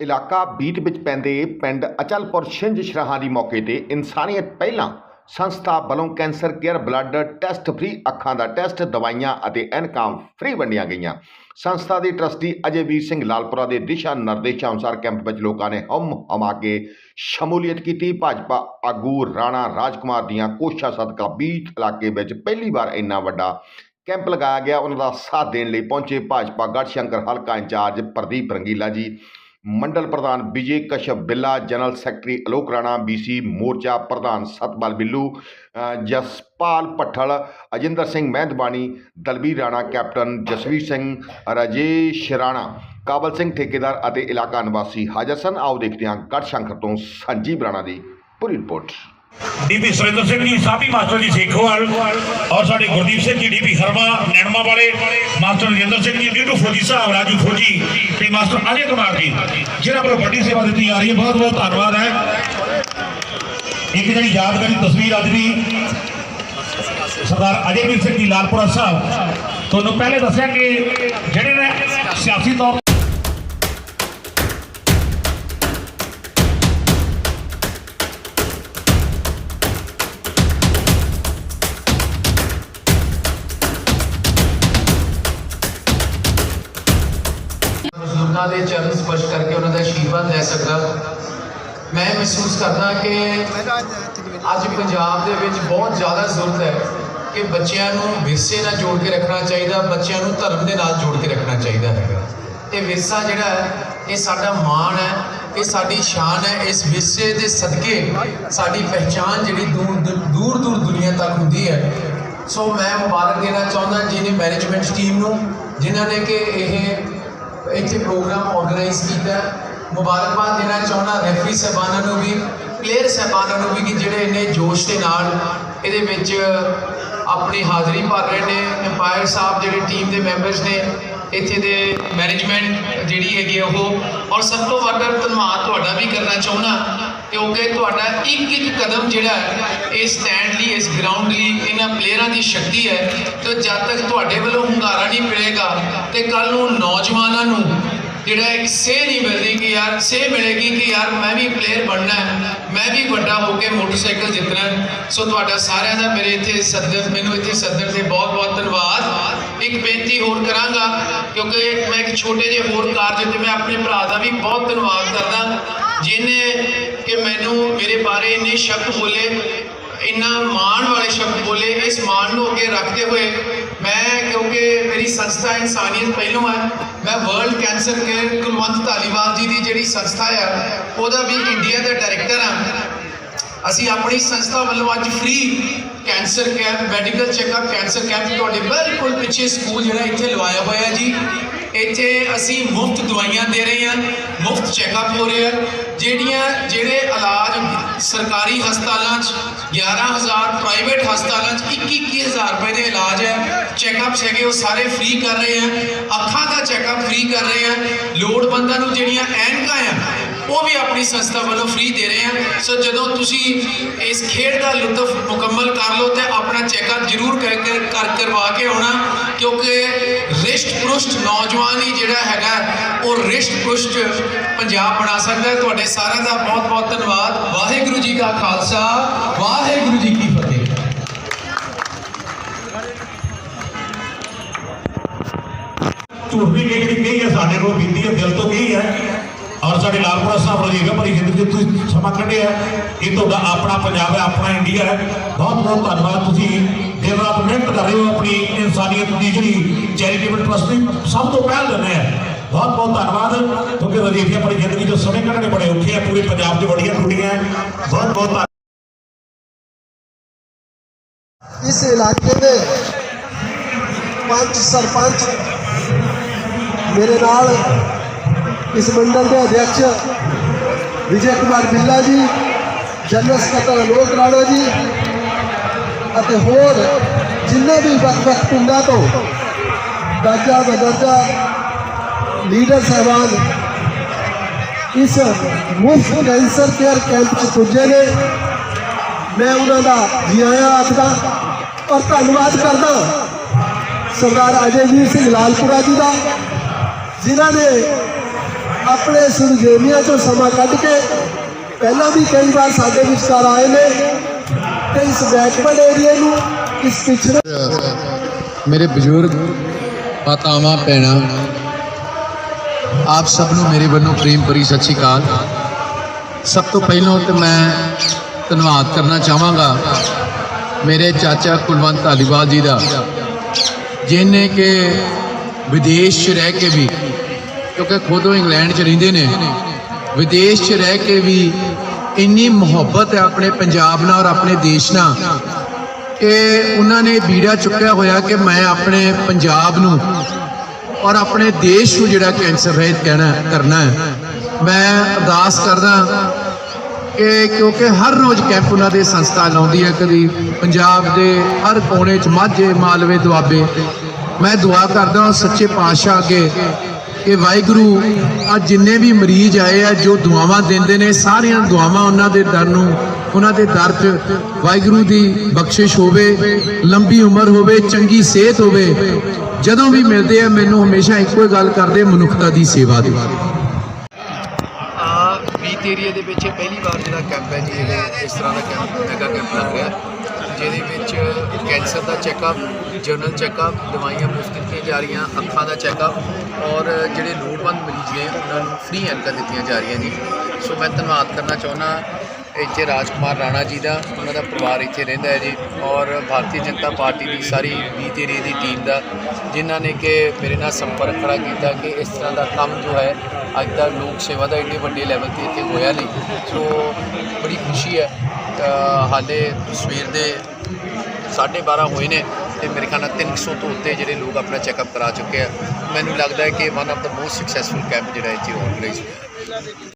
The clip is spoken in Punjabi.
ਇਲਾਕਾ ਬੀਟ ਵਿੱਚ ਪੈਂਦੇ ਪਿੰਡ ਅਚਲਪੁਰ ਛਿੰਝ ਸ਼ਰਾਹਾਂ ਦੀ ਮੌਕੇ ਤੇ ਇਨਸਾਨੀਅਤ ਪਹਿਲਾਂ ਸੰਸਥਾ ਵੱਲੋਂ cancer care blood test free ਅੱਖਾਂ ਦਾ ਟੈਸਟ, ਦਵਾਈਆਂ ਅਤੇ ਐਨਕਾਮ ਫ੍ਰੀ ਵੰਡੀਆਂ ਗਈਆਂ। ਸੰਸਥਾ ਦੇ ਟਰਸਟੀ ਅਜੇਵੀਰ ਸਿੰਘ ਲਾਲਪੁਰਾ ਦੇ ਦਿਸ਼ਾ ਨਿਰਦੇਸ਼ਾਂ ਅਨੁਸਾਰ ਕੈਂਪ ਵਿੱਚ ਲੋਕਾਂ ਨੇ ਹਮ ਹਮਾ ਕੇ ਸ਼ਮੂਲੀਅਤ ਕੀਤੀ। ਭਾਜਪਾ ਆਗੂ ਰਾਣਾ ਰਾਜਕੁਮਾਰ ਦੀਆਂ ਕੋਸ਼ਿਸ਼ਾਂ ਸਦਕਾ ਬੀਟ ਇਲਾਕੇ ਵਿੱਚ ਪਹਿਲੀ ਵਾਰ ਇੰਨਾ ਵੱਡਾ ਕੈਂਪ ਲਗਾਇਆ ਗਿਆ। ਉਹਨਾਂ ਦਾ ਸਾਥ ਦੇਣ ਲਈ ਪਹੁੰਚੇ ਭਾਜਪਾ ਗੜਸ਼ੰਕਰ ਹਲਕਾ ਇੰਚਾਰਜ ਪ੍ਰਦੀਪ ਰੰਗੀਲਾ ਜੀ। ਮੰਡਲ ਪ੍ਰਧਾਨ Vijay Kashyap Billa, general secretary Alok Rana BC ਮੋਰਚਾ ਪ੍ਰਧਾਨ ਸਤਪਾਲ ਬਿੱਲੂ ਜਸਪਾਲ ਪੱਠਲ ਅਜਿੰਦਰ ਸਿੰਘ ਮਹਿੰਦਬਾਣੀ, ਦਲਬੀਰ ਰਾਣਾ, ਕੈਪਟਨ ਜਸਵੀਰ ਸਿੰਘ, ਰਾਜੇਸ਼ ਰਾਣਾ, ਕਾਬਲ ਸਿੰਘ ਠੇਕੇਦਾਰ ਅਤੇ ਇਲਾਕਾ ਨਿਵਾਸੀ ਹਾਜ਼ਰ ਸਨ। ਆਓ ਦੇਖਦੇ ਹਾਂ ਗੜਸ਼ੰਕਰ ਤੋਂ ਸੰਜੀਵ ਰਾਣਾ ਦੀ ਪੂਰੀ report. DP Surinder Singh ji, Sabi master ਜੀ ਸੇਖੋਵਾਲ ਔਰ ਸਾਡੇ ਗੁਰਦੀਪ ਸਿੰਘ ਜੀ, ਡੀਪੀ ਖਰਮਾ ਨੈਣਮਾ ਵਾਲੇ, ਮਾਸਟਰ ਰਜਿੰਦਰ ਸਿੰਘ ਜੀ ਡੀਟੂ ਫੌਜੀ ਸਾਹਿਬ, ਰਾਜੂ ਫੌਜੀ, ਤੇ ਮਾਸਟਰ ਅਜੇ ਕੁਮਾਰ ਜੀ ਜਿਹਨਾਂ ਵੱਲੋਂ ਵੱਡੀ ਸੇਵਾ ਦਿੱਤੀ ਜਾ ਰਹੀ ਹੈ। ਬਹੁਤ ਬਹੁਤ ਧੰਨਵਾਦ ਹੈ। ਇੱਕ ਜਿਹੜੀ ਯਾਦਗਾਰੀ ਤਸਵੀਰ ਅੱਜ ਦੀ, ਸਰਦਾਰ ਅਜੇ ਵੀਰ ਸਿੰਘ ਜੀ, ਲਾਲਪੁਰਾ ਸਾਹਿਬ, ਤੁਹਾਨੂੰ ਪਹਿਲੇ ਦੱਸਿਆ ਕਿ ਜਿਹੜੇ ਨੇ ਸਿਆਸੀ ਤੌਰ ਬਜ਼ੁਰਗਾਂ ਦੇ ਚਰਨ ਸਪਰਸ਼ ਕਰਕੇ ਉਹਨਾਂ ਦਾ ਆਸ਼ੀਰਵਾਦ ਲੈ ਸਕਦਾ। ਮੈਂ ਮਹਿਸੂਸ ਕਰਦਾ ਕਿ ਅੱਜ ਪੰਜਾਬ ਦੇ ਵਿੱਚ ਬਹੁਤ ਜ਼ਿਆਦਾ ਜ਼ਰੂਰਤ ਹੈ ਕਿ ਬੱਚਿਆਂ ਨੂੰ ਵਿਰਸੇ ਨਾਲ ਜੋੜ ਕੇ ਰੱਖਣਾ ਚਾਹੀਦਾ, ਬੱਚਿਆਂ ਨੂੰ ਧਰਮ ਦੇ ਨਾਲ ਜੋੜ ਕੇ ਰੱਖਣਾ ਚਾਹੀਦਾ ਹੈਗਾ। ਇਹ ਵਿਰਸਾ ਜਿਹੜਾ ਹੈ, ਇਹ ਸਾਡਾ ਮਾਣ ਹੈ, ਇਹ ਸਾਡੀ ਸ਼ਾਨ ਹੈ, ਇਸ ਵਿਰਸੇ ਦੇ ਸਦਕੇ ਸਾਡੀ ਪਹਿਚਾਨ ਜਿਹੜੀ ਦੂਰ ਦੂਰ ਦੂਰ ਦੁਨੀਆ ਤੱਕ ਹੁੰਦੀ ਹੈ। ਸੋ ਮੈਂ ਮੁਬਾਰਕ ਦੇਣਾ ਚਾਹੁੰਦਾ ਜਿਹਨੇ ਮੈਨੇਜਮੈਂਟ ਟੀਮ ਨੂੰ, ਜਿਨ੍ਹਾਂ ਨੇ ਕਿ ਇਹ ਇੱਥੇ ਪ੍ਰੋਗਰਾਮ ਆਰਗੇਨਾਈਜ਼ ਕੀਤਾ ਮੁਬਾਰਕਬਾਦ ਦੇਣਾ ਚਾਹੁੰਦਾ ਰੈਫਰੀ ਸਾਹਿਬਾਨਾਂ ਨੂੰ ਵੀ ਪਲੇਅਰ ਸਾਹਿਬਾਨਾਂ ਨੂੰ ਵੀ ਕਿ ਜਿਹੜੇ ਇੰਨੇ ਜੋਸ਼ ਦੇ ਨਾਲ ਇਹਦੇ ਵਿੱਚ ਆਪਣੀ ਹਾਜ਼ਰੀ ਭਰ ਰਹੇ ਨੇ। ਅੰਪਾਇਰ ਸਾਹਿਬ ਜਿਹੜੇ ਟੀਮ ਦੇ ਮੈਂਬਰਸ ਨੇ, ਇੱਥੇ ਦੇ ਮੈਨੇਜਮੈਂਟ ਜਿਹੜੀ ਹੈਗੀ ਉਹ। ਔਰ ਸਭ ਤੋਂ ਵੱਡਾ ਧੰਨਵਾਦ ਤੁਹਾਡਾ ਵੀ ਕਰਨਾ ਚਾਹੁੰਦਾ, ਕਿਉਂਕਿ ਤੁਹਾਡਾ ਇੱਕ ਇੱਕ ਕਦਮ ਜਿਹੜਾ ਹੈ ਇਹ ਸਟੈਂਡ ਲਈ, ਇਸ ਗਰਾਊਂਡ ਲਈ, ਇਹਨਾਂ ਪਲੇਅਰਾਂ ਦੀ ਸ਼ਕਤੀ ਹੈ। ਤੇ ਜਦ ਤੱਕ ਤੁਹਾਡੇ ਵੱਲੋਂ ਹੁੰਗਾਰਾ ਨਹੀਂ ਮਿਲੇਗਾ ਤੇ ਕੱਲ ਨੂੰ ਨੌਜਵਾਨਾਂ ਨੂੰ ਜਿਹੜਾ ਇੱਕ ਸੇਹ ਨਹੀਂ ਮਿਲਦੀ ਕਿ ਯਾਰ ਸੇਹ ਮਿਲੇਗੀ ਕਿ ਯਾਰ ਮੈਂ ਵੀ ਪਲੇਅਰ ਬਣਨਾ ਹੈ, ਮੈਂ ਵੀ ਵੱਡਾ ਹੋ ਕੇ ਮੋਟਰਸਾਈਕਲ ਜਿੱਤਣਾ ਸੋ ਤੁਹਾਡਾ ਸਾਰਿਆਂ ਦਾ ਮੇਰੇ ਇੱਥੇ ਸੱਦਣ ਮੈਨੂੰ ਇੱਥੇ ਸੱਦਣ ਤੇ ਬਹੁਤ ਬਹੁਤ ਧੰਨਵਾਦ। ਇੱਕ ਬੇਨਤੀ ਹੋਰ ਕਰਾਂਗਾ, ਕਿਉਂਕਿ ਮੈਂ ਇੱਕ ਛੋਟੇ ਜਿਹੇ ਹੋਰ ਕਾਰਜ ਤੇ ਮੈਂ ਆਪਣੇ ਭਰਾ ਦਾ ਵੀ ਬਹੁਤ ਧੰਨਵਾਦ ਕਰਦਾ। ਜਿਨੇ ਕਿ ਮੈਨੂੰ ਮੇਰੇ ਬਾਰੇ ਇੰਨੇ ਸ਼ਬਦ ਬੋਲੇ, ਇੰਨਾ ਮਾਣ ਵਾਲੇ ਸ਼ਬਦ ਬੋਲੇ, ਇਸ ਮਾਣ ਨੂੰ ਅੱਗੇ ਰੱਖਦੇ ਹੋਏ ਮੈਂ ਕਿਉਂਕਿ ਮੇਰੀ ਸੰਸਥਾ ਇਨਸਾਨੀਅਤ ਪਹਿਲੋਂ ਹੈ, ਮੈਂ world cancer care Kulwant Dhaliwal ji ਦੀ ਜਿਹੜੀ ਸੰਸਥਾ ਹੈ ਉਹਦਾ ਵੀ ਇੰਡੀਆ ਦਾ ਡਾਇਰੈਕਟਰ ਹਾਂ। ਅਸੀਂ ਆਪਣੀ ਸੰਸਥਾ ਵੱਲੋਂ ਅੱਜ free cancer camp medical checkup cancer camp ਤੁਹਾਡੇ ਬਿਲਕੁਲ ਪਿੱਛੇ ਸਕੂਲ ਜਿਹੜਾ ਇੱਥੇ ਲਵਾਇਆ ਹੋਇਆ ਜੀ। ਇੱਥੇ ਅਸੀਂ ਮੁਫਤ ਦਵਾਈਆਂ ਦੇ ਰਹੇ ਹਾਂ, ਮੁਫਤ ਚੈੱਕਅਪ ਹੋ ਰਿਹਾ ਜਿਹੜੀਆਂ ਸਰਕਾਰੀ ਹਸਪਤਾਲਾਂ 'ਚ 11000 ਪ੍ਰਾਈਵੇਟ ਹਸਪਤਾਲਾਂ 'ਚ 21-21000 ਰੁਪਏ ਦੇ ਇਲਾਜ ਹੈ। ਚੈੱਕਅਪਸ ਹੈਗੇ, ਉਹ ਸਾਰੇ ਫ੍ਰੀ ਕਰ ਰਹੇ ਆ ਅੱਖਾਂ ਦਾ ਚੈੱਕਅਪ ਫ੍ਰੀ ਕਰ ਰਹੇ ਆ ਲੋੜਵੰਦਾਂ ਨੂੰ ਜਿਹੜੀਆਂ ਐਨਕਾਂ ਆ ਉਹ ਵੀ ਆਪਣੀ ਸੰਸਥਾ ਵੱਲੋਂ ਫ੍ਰੀ ਦੇ ਰਹੇ ਆ ਸੋ ਜਦੋਂ ਤੁਸੀਂ ਇਸ ਖੇਡ ਦਾ ਲੁਤਫ ਮੁਕੰਮਲ ਕਰ ਲਓ, ਤੇ ਆਪਣਾ ਚੈੱਕਅਪ ਜ਼ਰੂਰ ਕਰ, ਕਰ- ਕਰ ਕਰਵਾ ਕੇ ਆਉਣਾ। ਕਿਉਂਕਿ ਰਿਸ਼ਟ ਪੁਸ਼ਟ ਨੌਜਵਾਨ ਹੀ ਜਿਹੜਾ ਹੈਗਾ ਉਹ ਰਿਸ਼ਟ ਪੁਸ਼ਟ ਪੰਜਾਬ ਬਣਾ ਸਕਦਾ ਹੈ। ਤੁਹਾਡੇ ਸਾਰਿਆਂ ਦਾ ਬਹੁਤ ਬਹੁਤ ਧੰਨਵਾਦ। ਵਾਹਿਗੁਰੂ ਜੀ ਕਾ ਖਾਲਸਾ, ਵਾਹਿਗੁਰੂ ਜੀ ਕੀ ਫਤਿਹ। ਝੂਠ ਵੀ ਜਿਹੜੀ ਕਹੀ ਹੈ, ਸਾਡੇ ਕੋਲ ਬੀਤੀ ਹੈ, ਦਿਲ ਤੋਂ ਕਹੀ ਹੈ। ਔਰ ਸਾਡੇ ਲਾਲਪੁਰਾ ਸਾਹਿਬ ਰਜੀਗਾ ਭਰੀ ਜ਼ਿੰਦਗੀ 'ਚ ਤੁਸੀਂ ਸਮਾਂ ਕੱਢਿਆ ਇਹ ਤੁਹਾਡਾ ਆਪਣਾ ਪੰਜਾਬ ਹੈ, ਆਪਣਾ ਇੰਡੀਆ ਹੈ। ਬਹੁਤ ਬਹੁਤ ਧੰਨਵਾਦ, ਤੁਸੀਂ ਦਿਨ ਰਾਤ ਮਿਹਨਤ ਕਰ ਰਹੇ ਹੋ ਆਪਣੀ ਇਨਸਾਨੀਅਤ ਦੀ ਜਿਹੜੀ ਚੈਰੀਟੇਬਲ ਟਰਸਟ ਦੀ ਸਭ ਤੋਂ ਪਹਿਲ ਦਿੰਦੇ ਆ। ਬਹੁਤ ਬਹੁਤ ਧੰਨਵਾਦ, ਕਿਉਂਕਿ ਰਜੀਗਾ ਭਰੀ ਜ਼ਿੰਦਗੀ 'ਚ ਸਮੇਂ ਕੱਢਣੇ ਬੜੇ ਔਖੇ ਆ, ਪੂਰੇ ਪੰਜਾਬ 'ਚ ਬੜੀਆਂ ਟੁੱਟੀਆਂ ਬਹੁਤ ਬਹੁਤ ਇਸ ਇਲਾਕੇ ਦੇ ਪੰਚ ਸਰਪੰਚ ਮੇਰੇ ਨਾਲ ਇਸ ਮੰਡਲ ਦੇ ਅਧਿਕਸ਼ ਵਿਜੇ ਕੁਮਾਰ ਬਿੱਲਾ ਜੀ, ਜਨਰਲ ਸਕੱਤਰ ਅਲੋਕ ਰਾਣਾ ਜੀ ਅਤੇ ਹੋਰ ਜਿੰਨੇ ਵੀ ਵੱਖ-ਵੱਖ ਪਿੰਡਾਂ ਤੋਂ ਦਾਜਾ ਬਦਰਜਾ ਲੀਡਰ ਸਾਹਿਬਾਨ ਇਸ ਮੁਫਤ ਕੈਂਸਰ ਕੇਅਰ ਕੈਂਪ 'ਚ ਪੁੱਜੇ ਨੇ। ਮੈਂ ਉਹਨਾਂ ਦਾ ਜੀ ਆਇਆਂ ਆਖਦਾ ਔਰ ਧੰਨਵਾਦ ਕਰਦਾ ਸਰਦਾਰ ਅਜੇਵੀਰ ਸਿੰਘ ਲਾਲਪੁਰਾ ਜੀ ਦਾ, ਜਿਨ੍ਹਾਂ ਨੇ ਆਪਣੇ ਸੁਰਜੇਵੀਆਂ ਤੋਂ ਸਮਾਂ ਕੱਢ ਕੇ ਪਹਿਲਾਂ ਵੀ ਕਈ ਵਾਰ ਸਾਡੇ ਵਿਚਕਾਰ ਆਏ ਨੇ ਤੇ ਇਸ ਬੈਕਵਰਡ ਏਰੀਆ ਨੂੰ ਇਸ ਪਿਛੜੇ ਮੇਰੇ ਬਜ਼ੁਰਗ, ਮਾਤਾਵਾਂ, ਭੈਣਾਂ ਆਪ ਸਭ ਨੂੰ ਮੇਰੇ ਵੱਲੋਂ ਪ੍ਰੇਮ ਭਰੀ ਸਤਿ ਸ਼੍ਰੀ ਅਕਾਲ। ਸਭ ਤੋਂ ਪਹਿਲਾਂ ਤੇ ਮੈਂ ਧੰਨਵਾਦ ਕਰਨਾ ਚਾਹਾਂਗਾ ਮੇਰੇ ਚਾਚਾ ਕੁਲਵੰਤ ਧਾਲੀਵਾਲ ਜੀ ਦਾ ਜਿਨ੍ਹਾਂ ਕਿ ਵਿਦੇਸ਼ 'ਚ ਰਹਿ ਕੇ ਵੀ, ਕਿਉਂਕਿ ਖੁਦ ਉਹ ਇੰਗਲੈਂਡ 'ਚ ਰਹਿੰਦੇ ਨੇ, ਵਿਦੇਸ਼ 'ਚ ਰਹਿ ਕੇ ਵੀ ਇੰਨੀ ਮੁਹੱਬਤ ਹੈ ਆਪਣੇ ਪੰਜਾਬ ਨਾਲ ਔਰ ਆਪਣੇ ਦੇਸ਼ ਨਾਲ ਕਿ ਉਹਨਾਂ ਨੇ ਬੀੜਾ ਚੁੱਕਿਆ ਹੋਇਆ ਕਿ ਮੈਂ ਆਪਣੇ ਪੰਜਾਬ ਨੂੰ ਔਰ ਆਪਣੇ ਦੇਸ਼ ਨੂੰ ਜਿਹੜਾ ਕੈਂਸਰ ਰਹਿਤ ਕਹਿਣਾ, ਕਰਨਾ ਹੈ। ਮੈਂ ਅਰਦਾਸ ਕਰਦਾ ਕਿ ਕਿਉਂਕਿ ਹਰ ਰੋਜ਼ ਕੈਂਪ ਉਹਨਾਂ ਦੇ ਸੰਸਥਾ ਲਾਉਂਦੀ ਹੈ, ਕਦੀ ਪੰਜਾਬ ਦੇ ਹਰ ਕੋਨੇ 'ਚ ਮਾਝੇ, ਮਾਲਵੇ, ਦੁਆਬੇ। ਮੈਂ ਦੁਆ ਕਰਦਾ ਹਾਂ ਸੱਚੇ ਪਾਤਸ਼ਾਹ ਅੱਗੇ ਕਿ ਵਾਹਿਗੁਰੂ ਆ ਜਿੰਨੇ ਵੀ ਮਰੀਜ਼ ਆਏ ਆ, ਜੋ ਦੁਆਵਾਂ ਦਿੰਦੇ ਨੇ, ਸਾਰੀਆਂ ਦੁਆਵਾਂ ਉਹਨਾਂ ਦੇ ਦਰ ਨੂੰ, ਉਹਨਾਂ ਦੇ ਦਰ 'ਚ ਵਾਹਿਗੁਰੂ ਦੀ ਬਖਸ਼ਿਸ਼ ਹੋਵੇ, ਲੰਬੀ ਉਮਰ ਹੋਵੇ, ਚੰਗੀ ਸਿਹਤ ਹੋਵੇ, ਜਦੋਂ ਵੀ ਮਿਲਦੇ ਆ, ਮੈਨੂੰ ਹਮੇਸ਼ਾ ਇੱਕੋ ਹੀ ਗੱਲ ਕਰਦੇ, ਮਨੁੱਖਤਾ ਦੀ ਸੇਵਾ ਦੀ ਆ ਬੀਤ ਏਰੀਆ ਦੇ ਵਿੱਚ ਪਹਿਲੀ ਵਾਰ ਜਿਹੜਾ ਕੈਂਪ ਹੈ ਜੀ ਇਸ ਤਰ੍ਹਾਂ ਦਾ ਕੈਂਪ ਮੈਗਾ ਕੈਂਪ ਲੱਗ ਰਿਹਾ। ਜਿਹਦੇ ਵਿੱਚ ਕੈਂਸਰ ਦਾ ਚੈੱਕਅਪ, ਜਨਰਲ ਚੈੱਕਅਪ, ਦਵਾਈਆਂ ਮੁਫਤ ਦਿੱਤੀਆਂ ਜਾ ਰਹੀਆਂ, ਅੱਖਾਂ ਦਾ ਚੈੱਕਅਪ ਔਰ ਜਿਹੜੇ ਲੋੜਵੰਦ ਮਰੀਜ਼ ਨੇ, ਉਹਨਾਂ ਨੂੰ ਫ੍ਰੀ ਐਨਕਾਂ ਦਿੱਤੀਆਂ ਜਾ ਰਹੀਆਂ ਜੀ ਸੋ ਮੈਂ ਧੰਨਵਾਦ ਕਰਨਾ ਚਾਹੁੰਦਾ ਇੱਥੇ ਰਾਜਕੁਮਾਰ ਰਾਣਾ ਜੀ ਦਾ, ਉਹਨਾਂ ਦਾ ਪਰਿਵਾਰ ਇੱਥੇ ਰਹਿੰਦਾ ਹੈ ਜੀ ਔਰ ਭਾਰਤੀ ਜਨਤਾ ਪਾਰਟੀ ਦੀ ਸਾਰੀ ਬੀਤ ਏਰੀਏ ਦੀ ਟੀਮ ਦਾ, ਜਿਨ੍ਹਾਂ ਨੇ ਕਿ ਮੇਰੇ ਨਾਲ ਸੰਪਰਕ ਖੜਾ ਕੀਤਾ ਕਿ ਇਸ ਤਰ੍ਹਾਂ ਦਾ ਕੰਮ ਜੋ ਹੈ, ਅੱਜ ਦਾ ਲੋਕ ਸੇਵਾ ਦਾ ਇੰਨੇ ਵੱਡੇ ਲੈਵਲ ਤੇ ਇੱਥੇ ਹੋਇਆ ਨਹੀਂ। ਸੋ ਬੜੀ ਹੈ। ਹਾਲੇ ਸਵੇਰ ਦੇ 12:30 ਹੋਏ ਨੇ ਤੇ ਮੇਰੇ ਖਿਆਲ ਨਾਲ 300 ਤੋਂ ਉੱਤੇ ਜਿਹੜੇ ਲੋਕ ਆਪਣਾ ਚੈੱਕਅਪ ਕਰਾ ਚੁੱਕੇ ਆ। ਮੈਨੂੰ ਲੱਗਦਾ ਹੈ ਕਿ one of the most successful camp ਜਿਹੜਾ ਇੱਥੇ ਆਰਗੇਨਾਈਜ਼ ਹੋਇਆ।